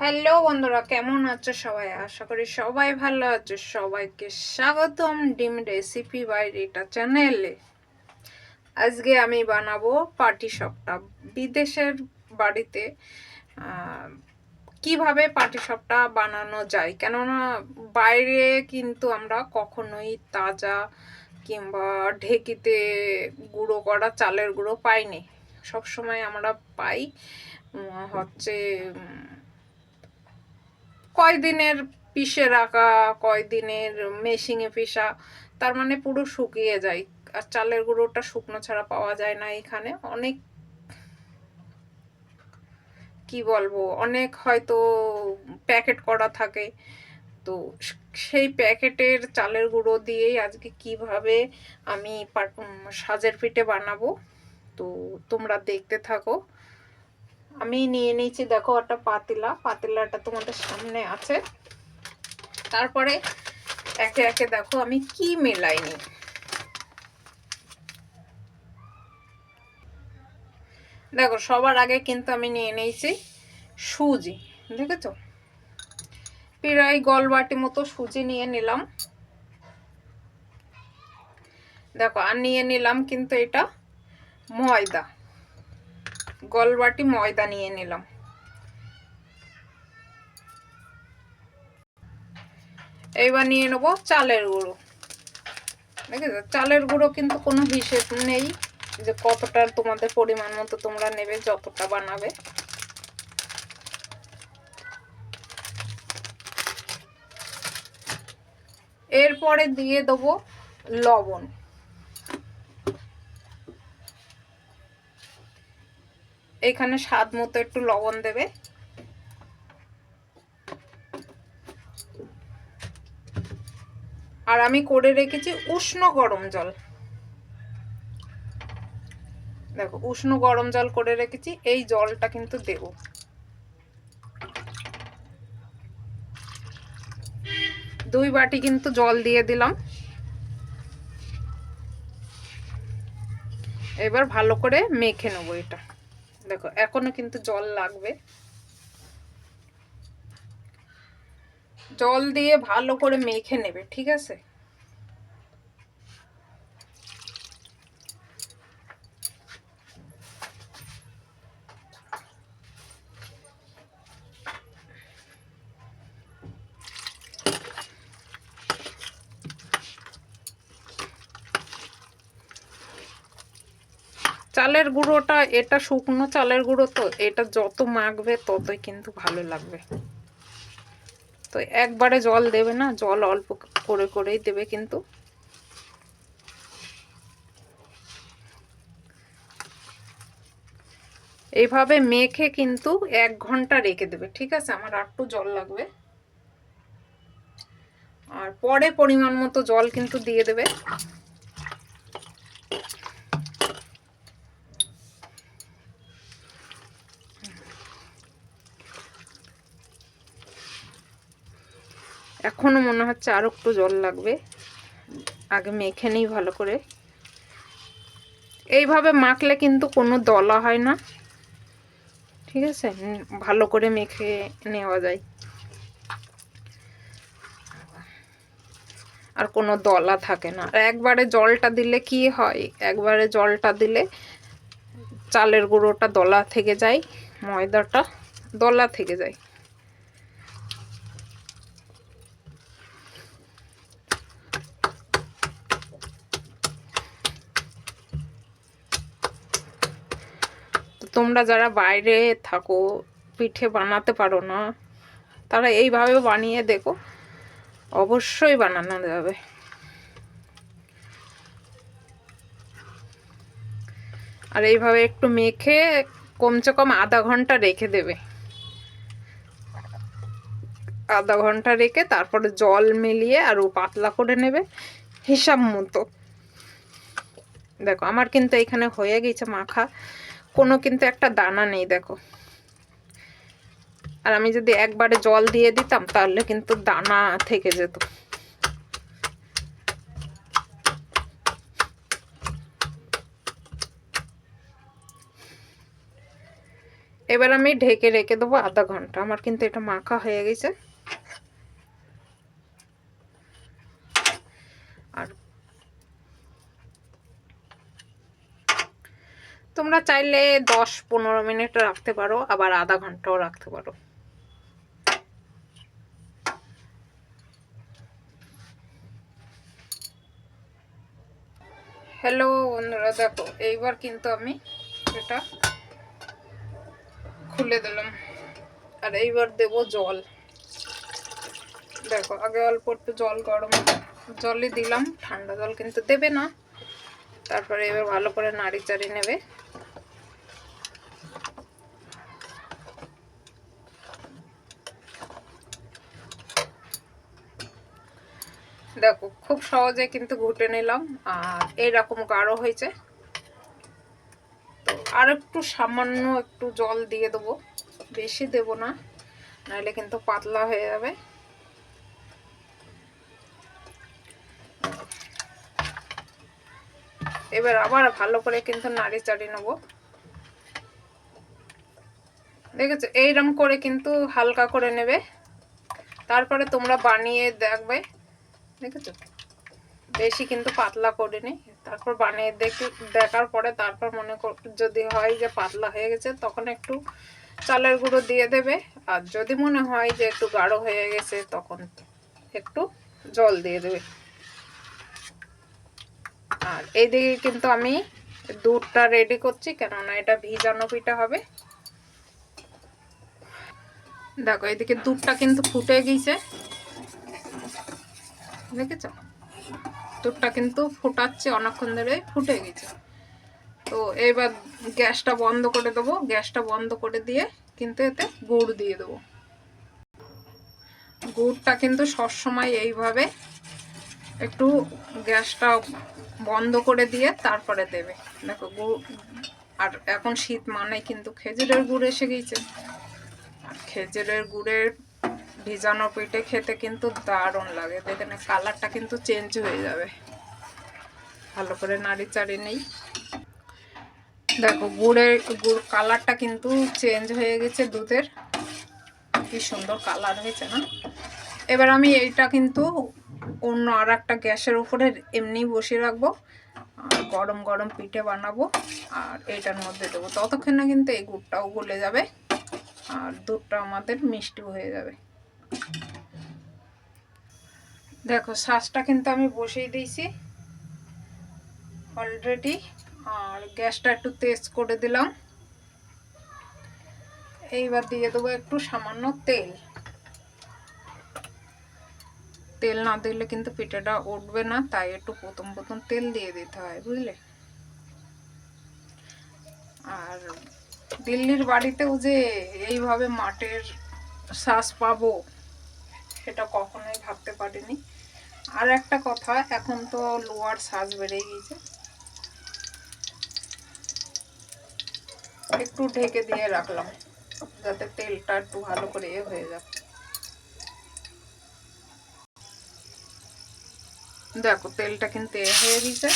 Hello বন্ধুরা, কেমন আছো সবাই? আশা করি সবাই ভালো আছো। সবাইকে স্বাগতম ডিম রেসিপি বাই রিটা চ্যানেলে। আজকে আমি বানাবো পাটি সপটা। বিদেশের বাড়িতে কীভাবে পাটি সপটা বানানো যায়? কেননা বাইরে কিন্তু আমরা কখনোই তাজা কিংবা ঢেকিতে গুঁড়ো করা চালের গুঁড়ো পাইনি। সবসময় আমরা পাই হচ্ছে কয়দিনের পিষে রাখা, কয়দিনের মেশিংয়ে পিষা তার মানে পুরো শুকিয়ে যায়। আর চালের গুঁড়োটা শুকনো ছাড়া পাওয়া যায় না এখানে। অনেক কি বলব, অনেক হয়তো প্যাকেট করা থাকে। তো সেই প্যাকেটের চালের গুঁড়ো দিয়েই আজকে কীভাবে আমি সাজের পিঠে বানাবো, তো তোমরা দেখতে থাকো। আমি নিয়ে নিয়েছি, দেখো একটা পাতিলা। পাতিলাটা তোমাদের সামনে আছে। তারপরে একে একে দেখো আমি কি মেলাইনি। দেখো, সবার আগে কিন্তু আমি নিয়ে নিয়েছি সুজি, দেখেছ? প্রায় গলবাটি মতো সুজি নিয়ে নিলাম। দেখো, আর নিয়ে নিলাম কিন্তু এটা ময়দা। গলবাটি ময়দা নিয়ে নিলাম। এইবার নিয়ে নেব চালের গুঁড়ো। দেখেছ? চালের গুঁড়ো কিন্তু কোনো হিসেব নেই যে কতটা তোমাদের পরিমাণ মতো তোমরা নেবে, যতটা বানাবে। এরপরে দিয়ে দেবো লবণ। এখানে স্বাদ মতো একটু লবণ দেবে। আর আমি করে রেখেছি উষ্ণ গরম জল। দেখো, উষ্ণ গরম জল করে রেখেছি, এই জলটা কিন্তু দেব। দুই বাটি কিন্তু জল দিয়ে দিলাম। এবার ভালো করে মেখে নেব এটা। দেখো এখনও কিন্তু জল লাগবে। জল দিয়ে ভালো করে মেখে নেবে ঠিক আছে? চালের গুঁড়োটা, এটা শুকনো চালের গুঁড়ো তো, এটা যত মাখবে ততই কিন্তু ভালো লাগবে। তো একবারে জল দেবে না, জল অল্প করে করেই দেবে কিন্তু। এইভাবে মেখে কিন্তু এক ঘণ্টা রেখে দেবে, ঠিক আছে? আমার একটু জল লাগবে। আর পরে পরিমাণ মতো জল কিন্তু দিয়ে দেবে। এখনও মনে হচ্ছে আরও একটু জল লাগবে। আগে মেখে নিই ভালো করে। এইভাবে মাখলে কিন্তু কোনো দলা হয় না। ঠিক আছে? ভালো করে মেখে নেওয়া যায়। আর কোনো দলা থাকে না। আর একবারে জলটা দিলে কি হয়? একবারে জলটা দিলে চালের গুঁড়োটা দলা থেকে যায়, ময়দাটা দলা থেকে যায়। তোমরা যারা বাইরে থাকো, পিঠে বানাতে পারো না, তারা এইভাবে বানিয়ে দেখো। অবশ্যই বানানো যাবে। আর এইভাবে একটু মেখে কমসে কম আধা ঘণ্টা রেখে দেবে। আধা ঘণ্টা রেখে তারপরে জল মিলিয়ে আর ও পাতলা করে নেবে, হিসাব মতো। দেখো, আমার কিন্তু এখানে হয়ে গেছে মাখা। কোনো কিন্তু একটা দানা নেই, দেখো। আর আমি যদি একবারে জল দিয়ে দিতাম, তাহলে কিন্তু দানা থেকে যেত। এবার আমি ঢেকে রেখে দেবো আধা ঘণ্টা। আমার কিন্তু এটা মাখা হয়ে গেছে আর তোমরা চাইলে দশ পনেরো মিনিট রাখতে পারো, আবার আধা ঘন্টাও রাখতে পারো। হ্যালো বন্ধুরা, দেখো, এইবার কিন্তু আমি এটা খুলে দিলাম। আর এইবার দেব জল। দেখো, আগে অল্প একটু জল গরম জলই দিলাম, ঠান্ডা জল কিন্তু দেবে না। তারপরে এবার ভালো করে নাড়ি চাড়ি নেবে। দেখো, খুব সহজে কিন্তু ঘুটে নিলাম, আর এইরকম গাঢ় হয়েছে। তো আর একটু সামান্য একটু জল দিয়ে দেবো, বেশি দেব না, নাহলে কিন্তু পাতলা হয়ে যাবে। এবার আবার ভালো করে কিন্তু নাড়ি চাড়ি নেব। দেখেছ? এইরকম করে কিন্তু হালকা করে নেবে। তারপরে তোমরা বানিয়ে দেখবে দেখেছ? বেশি কিন্তু পাতলা করিনি। তারপর বানিয়ে দেখে, দেখার পরে তারপর মনে যদি হয় যে পাতলা হয়ে গেছে, তখন একটু চালের গুঁড়ো দিয়ে দেবে। আর যদি মনে হয় যে একটু গাঢ় হয়ে গেছে, তখন একটু জল দিয়ে দেবে। আর এইদিকে কিন্তু আমি দুধটা রেডি করছি, কেননা এটা ভিজানো পিঠা হবে। দেখো এদিকে দুধটা কিন্তু ফুটে গিয়েছে দেখেছ? দুধটা কিন্তু ফোটাচ্ছে অনেকক্ষণ ধরে, ফুটে গেছে। তো এবার গ্যাসটা বন্ধ করে দেবো। গ্যাসটা বন্ধ করে দিয়ে কিন্তু এতে গুড় দিয়ে দেবো। গুড়টা কিন্তু সবসময় এইভাবে একটু গ্যাসটা বন্ধ করে দিয়ে তারপরে দেবে। দেখো গুড়, আর এখন শীত মানে কিন্তু খেজুরের গুড় এসে গিয়েছে আর খেজুরের গুড়ের ভিজানো পিঠে খেতে কিন্তু দারুণ লাগে। দেখেন কালারটা কিন্তু চেঞ্জ হয়ে যাবে। ভালো করে নাড়ি চাড়ি নেই। দেখো, গুড়ের, গুড় কালারটা কিন্তু চেঞ্জ হয়ে গেছে দুধের। কি সুন্দর কালার হয়েছে না? এবার আমি এইটা কিন্তু অন্য আর একটা গ্যাসের উপরে এমনি বসিয়ে রাখব। আর গরম গরম পিঠে বানাবো। আর এটার মধ্যে দেবো। ততক্ষণে কিন্তু এই গুড়টাও গলে যাবে। আর দুধটা আমাদের মিষ্টি হয়ে যাবে। দেখো শ্বাসটা কিন্তু আমি বসিয়ে দিয়েছি অলরেডি আর গ্যাসটা একটু তেজ করে দিলাম। এইবার দিয়ে দেবো একটু সামান্য তেল। তেল না দিলে কিন্তু পিঠাটা উঠবে না, তাই একটু প্রথম প্রথম তেল দিয়ে দিতে হয়, বুঝলে? আর দিল্লির বাড়িতেও যে এইভাবে মাটির শ্বাস পাবো সেটা কখনোই ভাবতে পারিনি। আর একটা কথা, এখন তো লোয়ার শ্বাস বেড়ে গিয়েছে। একটু ঢেকে দিয়ে রাখলাম, যাতে তেলটা একটু ভালো করে এ হয়ে যাক। দেখো, তেলটা কিন্তু এ হয়ে গেছে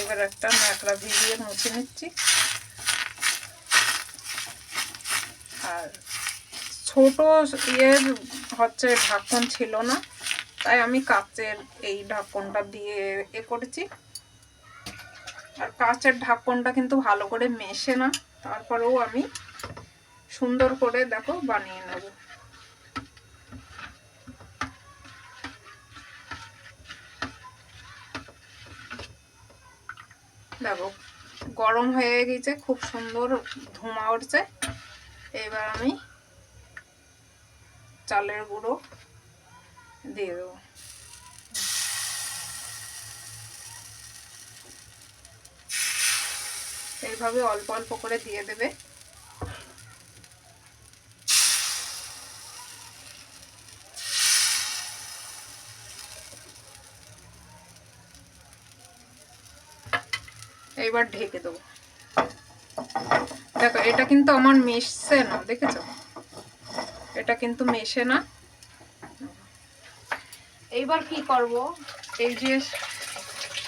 এবার একটা ন্যাকড়া ভিজিয়ে মুছে নিচ্ছি। আর ছোট ইয়ের হচ্ছে ঢাকন ছিল না, তাই আমি কাচের এই ঢাকনটা দিয়ে এ করেছি। আর কাচের ঢাকনটা কিন্তু ভালো করে মেশে না, তারপরেও আমি সুন্দর করে দেখো বানিয়ে নেব। দেখো, গরম হয়ে গেছে, খুব সুন্দর ধোঁয়া উঠছে। এবার আমি চালের গুঁড়ো দিয়ে দেবো। এইভাবে অল্প অল্প করে দিয়ে দেবে। এইবার ঢেকে দেবো। দেখো, এটা কিন্তু আমার মিশছে না, দেখেছ? এটা কিন্তু মেশে না। এইবার কি করব? এই যে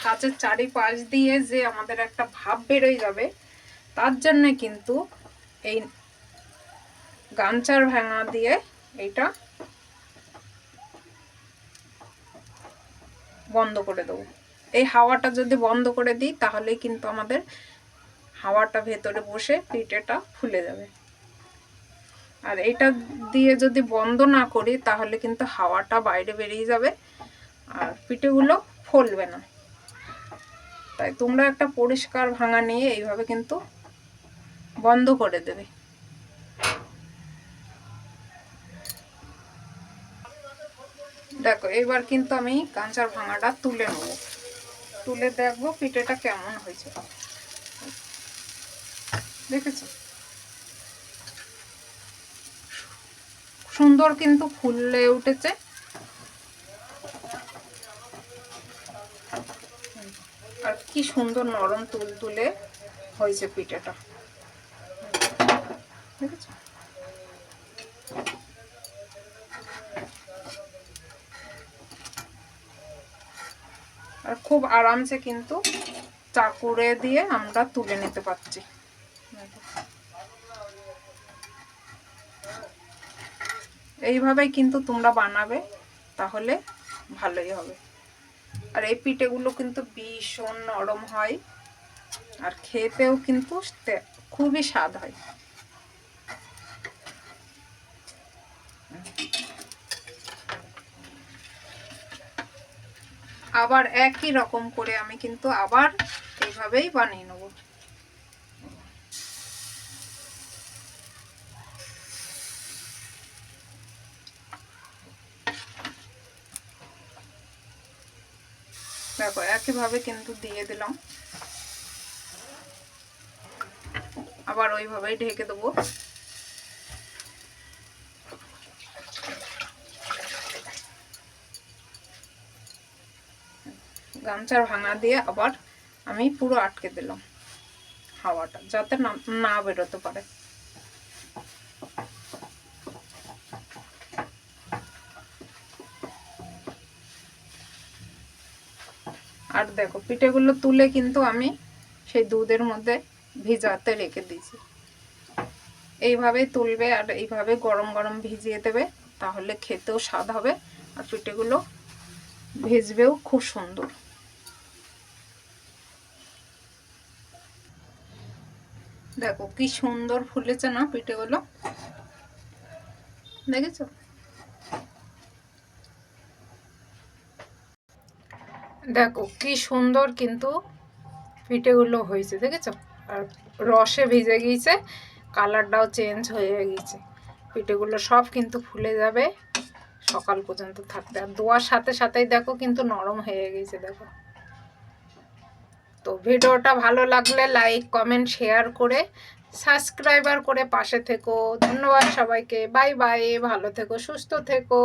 কাঁচের চারিপাশ দিয়ে যে আমাদের একটা ভাব বেরোয় যাবে, তার জন্য কিন্তু এই গামছার ভাঙা দিয়ে এইটা বন্ধ করে দেবো। এই হাওয়াটা যদি বন্ধ করে দিই, তাহলে কিন্তু আমাদের হাওয়াটা ভেতরে বসে পিঠেটা ফুলে যাবে। আর এটা দিয়ে যদি বন্ধ না করি, তাহলে কিন্তু হাওয়াটা বাইরে বেরিয়ে যাবে আর পিঠেগুলো ফলবে না। তাই তোমরা একটা পরিষ্কার ভাঙা নিয়ে এইভাবে কিন্তু বন্ধ করে দেবে। দেখো, এবার কিন্তু আমি কাঁচার ভাঙাটা তুলে নেব। তুলে দেখব পিঠেটা কেমন হয়েছে। দেখেছ? সুন্দর কিন্তু ফুলে উঠেছে। আর কি সুন্দর নরম তুল তুলে হয়েছে পিঠেটা। আর খুব আরামসে কিন্তু চাকুরে দিয়ে আমরা তুলে নিতে পারছি। এইভাবেই কিন্তু তোমরা বানাবে, তাহলে ভালোই হবে। আর এই পিঠেগুলো কিন্তু ভীষণ নরম হয়, আর খেতেও কিন্তু খুবই স্বাদ হয়। আবার একই রকম করে আমি কিন্তু আবার এইভাবেই বানিয়ে নেব। দেখো, একইভাবে কিন্তু দিয়ে দিলাম। আবার ওইভাবেই ঢেকে দেবো। গামছার ভাঙা দিয়ে আবার আমি পুরো আটকে দিলাম হাওয়াটা, যাতে না বেরোতে পারে আর দেখো, পিঠেগুলো তুলে কিন্তু আমি সেই দুধের মধ্যে ভিজাতে রেখে দিয়েছি। এইভাবে তুলবে আর এইভাবে গরম গরম ভিজিয়ে দেবে, তাহলে খেতেও স্বাদ হবে আর পিঠেগুলো ভেজবেও খুব সুন্দর। দেখো কি সুন্দর ফুলেছে না পিঠেগুলো। দেখেছ? দেখো, কি সুন্দর কিন্তু পিঠেগুলো হয়েছে, দেখেছ? আর রসে ভিজে গিয়েছে, কালারটাও চেঞ্জ হয়ে গিয়েছে। পিঠেগুলো সব কিন্তু ফুলে যাবে, সকাল পর্যন্ত থাকতে আর দোয়ার সাথে সাথেই দেখো কিন্তু নরম হয়ে গেছে দেখো। তো ভিডিওটা ভালো লাগলে লাইক কমেন্ট শেয়ার করে সাবস্ক্রাইবার করে পাশে থেকো। ধন্যবাদ সবাইকে। বাই বাই ভালো থেকো, সুস্থ থেকো।